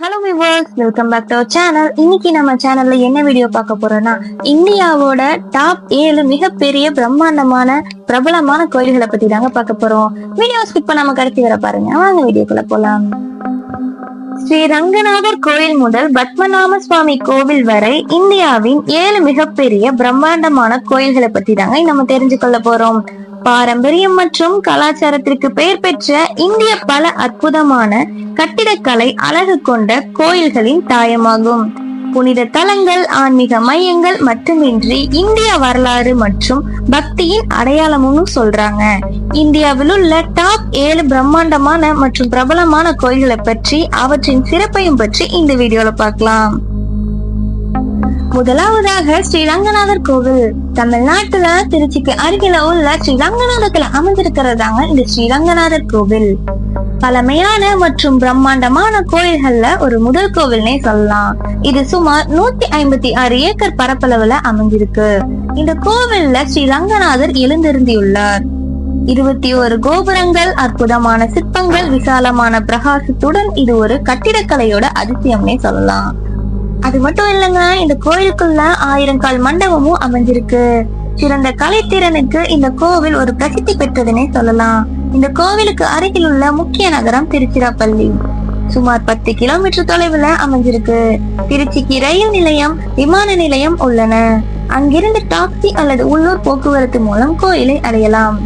Hello viewers welcome back to our channel இன்னைக்கு நம்ம சேனல்ல என்ன வீடியோ பார்க்க போறோம்னா இந்தியாவோட டாப் ஏழு மிகப்பெரிய பிரம்மாண்டமான பிரபலமான கோயில்களை பத்தி தாங்க பார்க்க போறோம். வீடியோ ஸ்கிப் பண்ணாம கடைசி வர பாருங்க. வாங்க வீடியோக்குள்ள போலாம். ஸ்ரீ ரங்கநாதர் கோயில் முதல் பத்மநாம சுவாமி கோவில் வரை இந்தியாவின் ஏழு மிகப்பெரிய பிரம்மாண்டமான கோயில்களை பத்தி தாங்க நம்ம தெரிஞ்சுக்கொள்ள போறோம். பாரம்பரியம் மற்றும் கலாச்சாரத்திற்கு பெயர் பெற்ற இந்திய பல அற்புதமான கட்டிடக்கலை அழகு கொண்ட கோயில்களின் தாயமாகும். புனித தலங்கள் ஆன்மீக மையங்கள் மட்டுமின்றி இந்திய வரலாறு மற்றும் பக்தியின் அடையாளமும் சொல்றாங்க. இந்தியாவில் உள்ள டாப் ஏழு பிரம்மாண்டமான மற்றும் பிரபலமான கோயில்களை பற்றி அவற்றின் சிறப்பையும் பற்றி இந்த வீடியோல பார்க்கலாம். முதலாவதாக ஸ்ரீ ரங்கநாதர் கோவில். தமிழ்நாட்டுல திருச்சிக்கு அருகில உள்ள ஸ்ரீ ரங்கநாதத்துல அமைஞ்சிருக்கிறதாங்க இந்த ஸ்ரீ ரங்கநாதர் கோவில். பழமையான மற்றும் பிரம்மாண்டமான கோயில்கள்ல ஒரு முதல் கோவில்னே சொல்லலாம். இது சுமார் நூத்தி ஐம்பத்தி ஆறு ஏக்கர் பரப்பளவுல அமைஞ்சிருக்கு இந்த கோவில்ல ஸ்ரீ ரங்கநாதர் எழுந்திருந்தியுள்ளார். இருபத்தி ஒரு கோபுரங்கள் அற்புதமான சிற்பங்கள் விசாலமான பிரகாசத்துடன் இது ஒரு கட்டிடக்கலையோட அதிசயம்னே சொல்லலாம். அது மட்டும் இல்லைங்க இந்த கோயிலுக்குள்ள ஆயிரம் கால் மண்டபமும் அமைஞ்சிருக்கு. சிறந்த கலைத்திறனுக்கு இந்த கோவில் ஒரு பிரசித்தி பெற்றதுன்னே சொல்லலாம். இந்த கோவிலுக்கு அருகில் உள்ள முக்கிய நகரம் திருச்சிராப்பள்ளி. சுமார் பத்து கிலோமீட்டர் தொலைவுல அமைஞ்சிருக்கு. திருச்சிக்கு ரயில் நிலையம் விமான நிலையம் உள்ளன. அங்கிருந்து டாக்ஸி அல்லது உள்ளூர் போக்குவரத்து மூலம் கோயிலை அடையலாம்.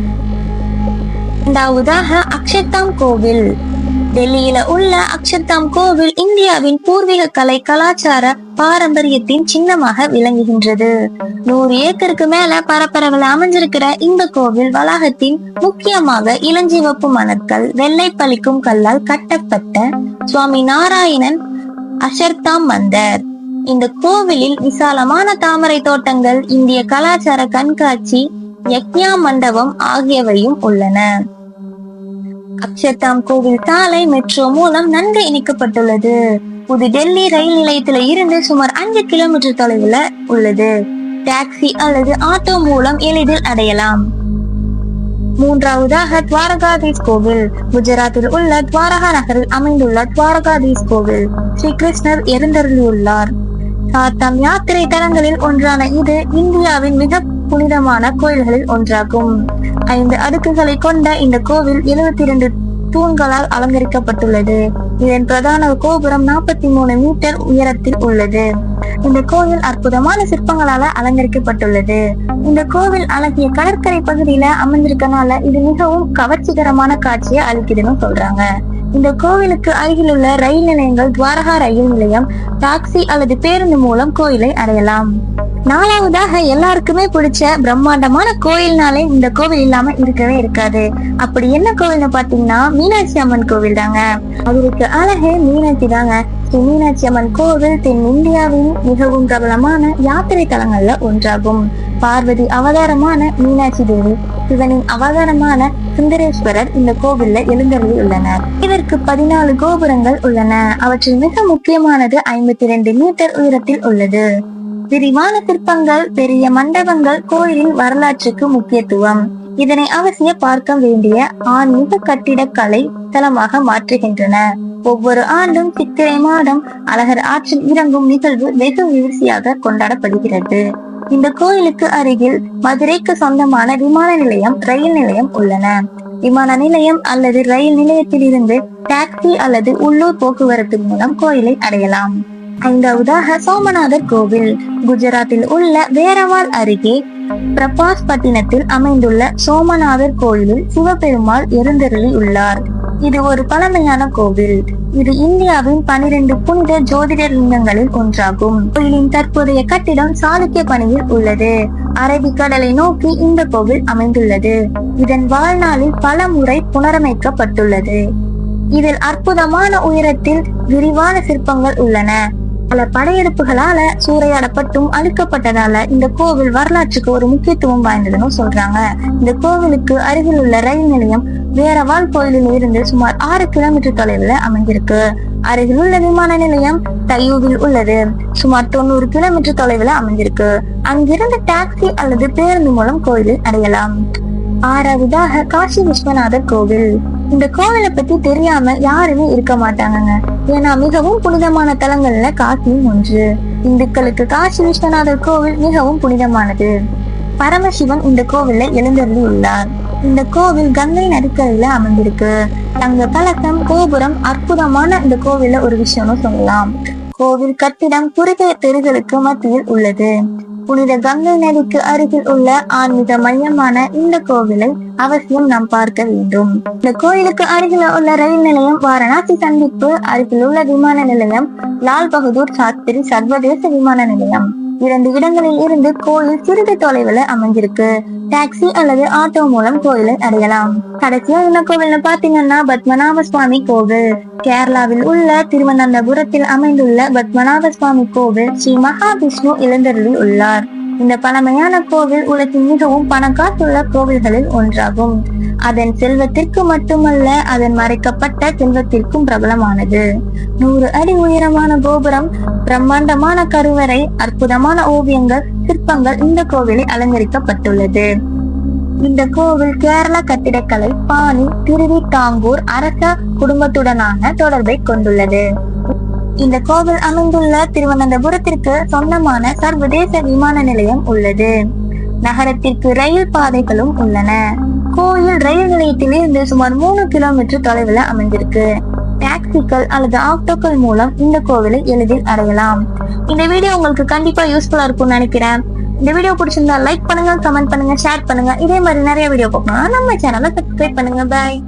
இரண்டாவதாக அக்ஷத்தாம் கோவில். டெல்லியில உள்ள அக்ஷர்தாம் கோவில் இந்தியாவின் பூர்வீக கலை கலாச்சார பாரம்பரியத்தின் சின்னமாக விளங்குகின்றது. நூறு ஏக்கருக்கு மேல பரப்பரவில் அமைஞ்சிருக்கிற இந்த கோவில் வளாகத்தின் முக்கியமாக இளஞ்சிவப்பு மணற்கள் வெள்ளை பளிக்கும் கல்லால் கட்டப்பட்ட சுவாமி நாராயணன் அஷர்தாம் மந்தர். இந்த கோவிலில் விசாலமான தாமரை தோட்டங்கள் இந்திய கலாச்சார கண்காட்சி யக்ஞா மண்டபம் ஆகியவையும் உள்ளன. அக்ஷர்தாம் கோவில் சாலை மெட்ரோ மூலம் நன்கு இணைக்கப்பட்டுள்ளது. புது டெல்லி ரயில் நிலையத்துல இருந்து சுமார் அஞ்சு கிலோமீட்டர் தொலைவுல உள்ளது. டாக்ஸி அல்லது ஆட்டோ மூலம் எளிதில் அடையலாம். மூன்றாவதாக துவாரகாதீஸ் கோவில். குஜராத்தில் உள்ள துவாரகா நகரில் அமைந்துள்ள துவாரகாதீஸ் கோவில். ஸ்ரீ கிருஷ்ணர் எழுந்தருளியுள்ளார். சாத்தம் யாத்திரை தலங்களில் ஒன்றான இது இந்தியாவின் மிக புனிதமான கோயில்களில் ஒன்றாகும். ஐந்து அடுக்குகளை கொண்ட இந்த கோவில் எழுபத்தி இரண்டு தூண்களால் அலங்கரிக்கப்பட்டுள்ளது. இதன் பிரதான கோபுரம் நாற்பத்தி மூணு மீட்டர் உயரத்தில் உள்ளது. இந்த கோவில் அற்புதமான சிற்பங்களால அலங்கரிக்கப்பட்டுள்ளது. இந்த கோவில் அழகிய கடற்கரை பகுதியில அமைந்திருக்கனால இது மிகவும் கவர்ச்சிகரமான காட்சியை அளிக்குதுன்னு சொல்றாங்க. இந்த கோவிலுக்கு அருகில் உள்ள ரயில் நிலையங்கள் துவாரகா ரயில் நிலையம் டாக்ஸி அல்லது பேருந்து மூலம் கோயிலை அடையலாம். நாலாவதாக எல்லாருக்குமே பிடிச்ச பிரம்மாண்டமான கோயில்னாலே இந்த கோவில் இல்லாம இருக்கவே இருக்காது. அப்படி என்ன கோவில்னு பாத்தீங்கன்னா மீனாட்சி அம்மன் கோவில் தாங்க. அவருக்கு அழகே மீனாட்சி தாங்க. ஸ்ரீ மீனாட்சி அம்மன் கோவில் தென் இந்தியாவின் மிகவும் பிரபலமான யாத்திரை தலங்கள்ல ஒன்றாகும். பார்வதி அவதாரமான மீனாட்சி தேவி சிவனின் அவதாரமான சுந்தரேஸ்வரர் இந்த கோவில்ல எழுந்தருளி உள்ளனர். இதற்கு பதினாலு கோபுரங்கள் உள்ளன. அவற்றில் மிக முக்கியமானது ஐம்பத்தி ரெண்டு மீட்டர் உயரத்தில் உள்ளது. விரிவான சிற்பங்கள் பெரிய மண்டபங்கள் கோயிலின் வரலாற்றுக்கு முக்கியத்துவம். இதனை அவசிய பார்க்க வேண்டிய ஆன்மீக கட்டிடக்கலை தலமாக மாற்றுகின்றன. ஒவ்வொரு ஆண்டும் சித்திரை மாதம் அழகர் ஆற்றில் இறங்கும் நிகழ்வு வெகு விமர்சையாக கொண்டாடப்படுகிறது. இந்த கோயிலுக்கு அருகில் மதுரைக்கு சொந்தமான விமான நிலையம் ரயில் நிலையம் உள்ளன. விமான நிலையம் அல்லது ரயில் நிலையத்தில் இருந்து டாக்ஸி அல்லது உள்ளூர் போக்குவரத்து மூலம் கோயிலை அடையலாம். ஐந்தாவதாக சோமநாதர் கோவில் குஜராத்தில் உள்ள வேரவால் அருகே பிரபாஸ் பட்டினத்தில் அமைந்துள்ள சோமநாதர் கோயிலில் சிவபெருமாள் எழுந்தருளி உள்ளார். இது ஒரு பழமையான கோவில். இது இந்தியாவின் பனிரெண்டு புனித ஜோதிடர் லிங்கங்களில் ஒன்றாகும். கோயிலின் தற்போதைய கட்டிடம் சாளுக்கிய பணியில் உள்ளது. அரபிக்கடலை நோக்கி இந்த கோவில் அமைந்துள்ளது. இதன் வாழ்நாளில் பல முறை புனரமைக்கப்பட்டுள்ளது. இதில் அற்புதமான உயரத்தில் விரிவான சிற்பங்கள் உள்ளன. பல படையெடுப்புகளால சூறையாடப்பட்டும் அழிக்கப்பட்டதால இந்த கோவில் வரலாற்றுக்கு ஒரு முக்கியத்துவம் வாய்ந்ததுன்னு சொல்றாங்க. இந்த கோவிலுக்கு அருகில் உள்ள ரயில் நிலையம் வேரவால் கோயிலில் இருந்து சுமார் ஆறு கிலோமீட்டர் தொலைவில் அமைந்திருக்கு. அருகில் உள்ள விமான நிலையம் தையூவில் உள்ளது. சுமார் தொண்ணூறு கிலோமீட்டர் தொலைவில் அமைந்திருக்கு. அங்கிருந்து டாக்ஸி அல்லது பேருந்து மூலம் கோயிலில் அடையலாம். ஆறாவதாக காசி விஸ்வநாதர் கோவில். இந்த கோவிலை பத்தி தெரியாம யாருமே இருக்க மாட்டாங்கங்க. ஏன்னா மிகவும் புனிதமான தலங்கள்ல காசியும் ஒன்று. இந்துக்களுக்கு காசி விஸ்வநாதர் கோவில் மிகவும் புனிதமானது. பரமசிவன் இந்த கோவில்ல எழுந்தருளி உள்ளார். இந்த கோவில் கங்கை நடுக்கரையில அமைந்திருக்கு. தங்க கலசம் கோபுரம் அற்புதமான இந்த கோவில்ல ஒரு விஷயம்னு சொல்லலாம். கோவில் கட்டிடம் குறுகிய தெருகளுக்கு மத்தியில் உள்ளது. புனித கங்கை நதிக்கு அருகில் உள்ள ஆன்மீக மையமான இந்த கோவிலை அவசியம் நாம் பார்க்க வேண்டும். இந்த கோயிலுக்கு அருகில் உள்ள ரயில் நிலையம் வாரணாசி சந்திப்பு அருகில் உள்ள விமான நிலையம் லால் பகதூர் சாஸ்திரி சர்வதேச விமான நிலையம். இரண்டு இடங்களில் இருந்து கோயில் சிறிது தொலைவில் அமைஞ்சிருக்கு டாக்ஸி அல்லது ஆட்டோ மூலம் கோயிலை அடையலாம். கடைசியா என்ன கோவில்னு பாத்தீங்கன்னா பத்மநாப சுவாமி கோவில். கேரளாவில் உள்ள திருவனந்தபுரத்தில் அமைந்துள்ள பத்மநாப சுவாமி கோவில் ஸ்ரீ மகாவிஷ்ணு இளந்தருளி உள்ளார். இந்த பழமையான கோவில் உலகின் மிகவும் பணக்காசுள்ள கோவில்களில் ஒன்றாகும். அதன் செல்வத்திற்கு மட்டுமல்ல அதன் மறைக்கப்பட்ட செல்வத்திற்கும் பிரபலமானது. நூறு அடி உயரமான கோபுரம் பிரம்மாண்டமான கருவறை அற்புதமான ஓவியங்கள் சிற்பங்கள் இந்த கோவிலில் அலங்கரிக்கப்பட்டுள்ளது. இந்த கோவில் கேரள கட்டிடக்கலை பாணி திருவிதாங்கூர் அரச குடும்பத்துடனான தொடர்பை கொண்டுள்ளது. இந்த கோவில் அமைந்துள்ள திருவனந்தபுரத்திற்கு சொந்தமான சர்வதேச விமான நிலையம் உள்ளது. நகரத்திற்கு ரயில் பாதைகளும் உள்ளன. கோயில் ரயில் நிலையத்திலிருந்து சுமார் மூணு கிலோமீட்டர் தொலைவில் அமைந்திருக்கு. டாக்ஸிக்கள் அல்லது ஆட்டோக்கள் மூலம் இந்த கோவிலை எளிதில் அடையலாம். இந்த வீடியோ உங்களுக்கு கண்டிப்பா யூஸ்ஃபுல்லா இருக்கும்னு நினைக்கிறேன். இந்த வீடியோ பிடிச்சிருந்தா லைக் பண்ணுங்க கமெண்ட் பண்ணுங்க ஷேர் பண்ணுங்க. இதே மாதிரி நிறைய வீடியோ பார்க்கணும்னா நம்ம சேனலை சப்ஸ்கிரைப் பண்ணுங்க. பாய்